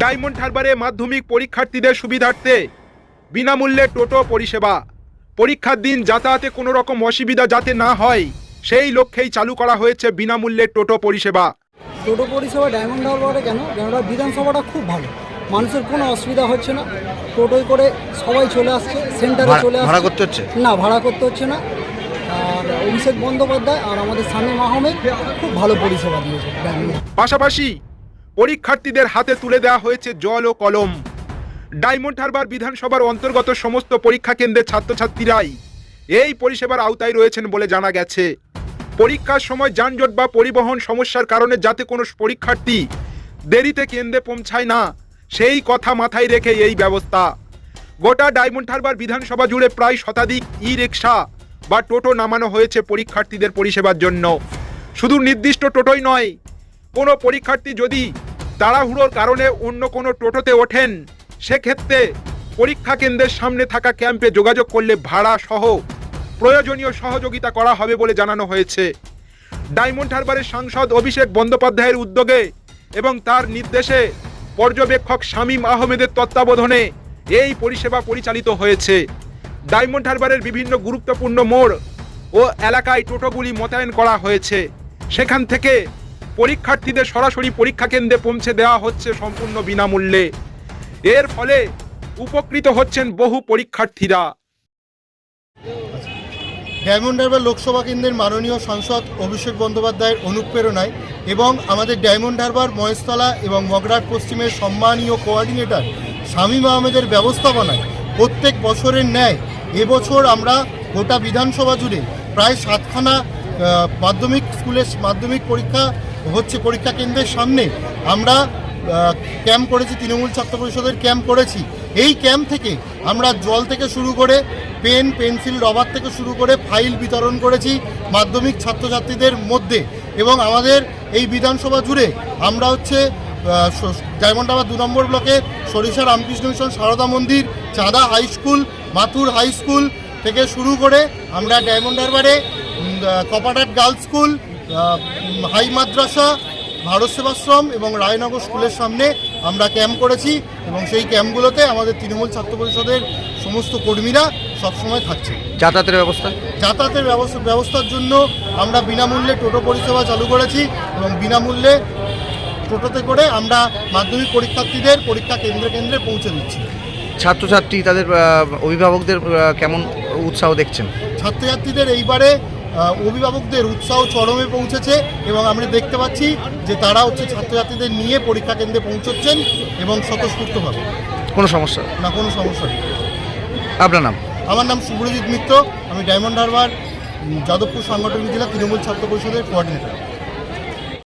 Diamond হারবারে মাধ্যমিক পরীক্ষার্থীদের সুবিধার্থে বিনামূল্যে টোটো পরিষেবা। পরীক্ষার দিন যাতায়াতে কোনো রকম অসুবিধা যাতে না হয় সেই লক্ষ্যেই চালু করা হয়েছে বিনামূল্যে টোটো পরিষেবা। টোটো পরিষেবা ডায়মন্ড হারবারে কেন? কেননা বিধানসভাটা খুব ভালো। মানুষের কোনো অসুবিধা হচ্ছে না। টোটোয় করে সবাই চলে আসছে সেন্টারে চলে আসছে। ভাড়া করতে হচ্ছে? না ভাড়া করতে হচ্ছে না। আর অভিষেক বন্দ্যোপাধ্যায় আর আমাদের শামীম আহমেদ খুব ভালো পরিষেবা দিয়েছে পাশাপাশি পরীক্ষার্থীদের হাতে তুলে দেওয়া হয়েছে জল ও কলম। ডায়মন্ড হারবার বিধানসভার অন্তর্গত সমস্ত পরীক্ষা কেন্দ্রের ছাত্রছাত্রীরাই এই পরিষেবার আওতায় রয়েছেন বলে জানা গেছে। পরীক্ষার সময় যানজট বা পরিবহন সমস্যার কারণে যাতে কোনো পরীক্ষার্থী দেরিতে কেন্দ্রে পৌঁছায় না, সেই কথা মাথায় রেখে এই ব্যবস্থা। গোটা ডায়মন্ড হারবার বিধানসভা জুড়ে প্রায় শতাধিক ই রিক্সা বা টোটো নামানো হয়েছে পরীক্ষার্থীদের পরিষেবার জন্য। শুধু নির্দিষ্ট টোটোই নয়, কোনো পরীক্ষার্থী যদি তাড়াহুড়োর কারণে অন্য কোনো টোটোতে ওঠেন। সেক্ষেত্রে পরীক্ষা কেন্দ্রের সামনে থাকা ক্যাম্পে যোগাযোগ করলে ভাড়া সহ প্রয়োজনীয় সহযোগিতা করা হবে বলে জানানো হয়েছে। ডায়মন্ড হারবারের সাংসদ অভিষেক বন্দ্যোপাধ্যায়ের উদ্যোগে এবং তার নির্দেশে পর্যবেক্ষক শামীম আহমেদের তত্ত্বাবধানে এই পরিষেবা পরিচালিত হয়েছে। ডায়মন্ড হারবারের বিভিন্ন গুরুত্বপূর্ণ মোড় ও এলাকায় টোটোগুলি মোতায়েন করা হয়েছে। সেখান থেকে পরীক্ষার্থীদের সরাসরি পরীক্ষা কেন্দ্রে পৌঁছে দেওয়া হচ্ছে সম্পূর্ণ বিনামূল্যে। এর ফলে উপকৃত হচ্ছেন বহু পরীক্ষার্থীরা। ডায়মন্ড হারবার লোকসভা কেন্দ্রের মাননীয় সাংসদ অভিষেক বন্দ্যোপাধ্যায়ের অনুপ্রেরণায় এবং আমাদের ডায়মন্ড হারবার মহেশতলা এবং মগরাট পশ্চিমের সম্মানীয় কোঅর্ডিনেটর শামীম আহমেদের ব্যবস্থাপনায় প্রত্যেক বছরের ন্যায় এবছর আমরা গোটা বিধানসভা জুড়ে প্রায় সাতখানা মাধ্যমিক স্কুলের মাধ্যমিক পরীক্ষা হচ্ছে পরীক্ষা কেন্দ্রের সামনে। আমরা ক্যাম্প করেছি, তৃণমূল ছাত্র পরিষদের ক্যাম্প করেছি। এই ক্যাম্প থেকে আমরা জল থেকে শুরু করে পেন, পেন্সিল, রবার থেকে শুরু করে ফাইল বিতরণ করেছি মাধ্যমিক ছাত্রছাত্রীদের মধ্যে। এবং আমাদের এই বিধানসভা জুড়ে আমরা হচ্ছে ডায়মন্ডাবাদ দু নম্বর ব্লকে সরিষা Ramakrishna mission Sarada Mandir, Chanda high school, Mathur high school থেকে শুরু করে আমরা ডায়মন্ড হারবারে কপাটাট গার্লস স্কুল হাই মাদ্রাসা ভারত সেবাশ্রম এবং রায়নগর স্কুলের সামনে আমরা ক্যাম্প করেছি এবং সেই ক্যাম্পগুলোতে আমাদের তৃণমূল ছাত্র পরিষদের সমস্ত কর্মীরা সবসময় থাকছে। যাতায়াতের ব্যবস্থা? যাতায়াতের ব্যবস্থা ব্যবস্থার জন্য আমরা বিনামূল্যে টোটো পরিষেবা চালু করেছি এবং বিনামূল্যে টোটোতে করে আমরা মাধ্যমিক পরীক্ষার্থীদের পরীক্ষা কেন্দ্রে কেন্দ্রে পৌঁছে দিচ্ছি। ছাত্রছাত্রী তাদের অভিভাবকদের কেমন উৎসাহ দেখছেন? ছাত্রছাত্রীদের এইবারে অভিভাবকদের উৎসাহ চরমে পৌঁছেছে এবং আমরা দেখতে পাচ্ছি যে তারা হচ্ছে ছাত্রছাত্রীদের নিয়ে পরীক্ষা কেন্দ্রে পৌঁছচ্ছেন এবং স্বতঃস্ফূর্তভাবে। কোনো সমস্যা? না কোনো সমস্যা নেই। আপনার নাম? আমার নাম শুভ্রজিৎ মিত্র আমি ডায়মন্ড হারবার যাদবপুর সাংগঠনিক জেলা তৃণমূল ছাত্র পরিষদের কোঅর্ডিনেটর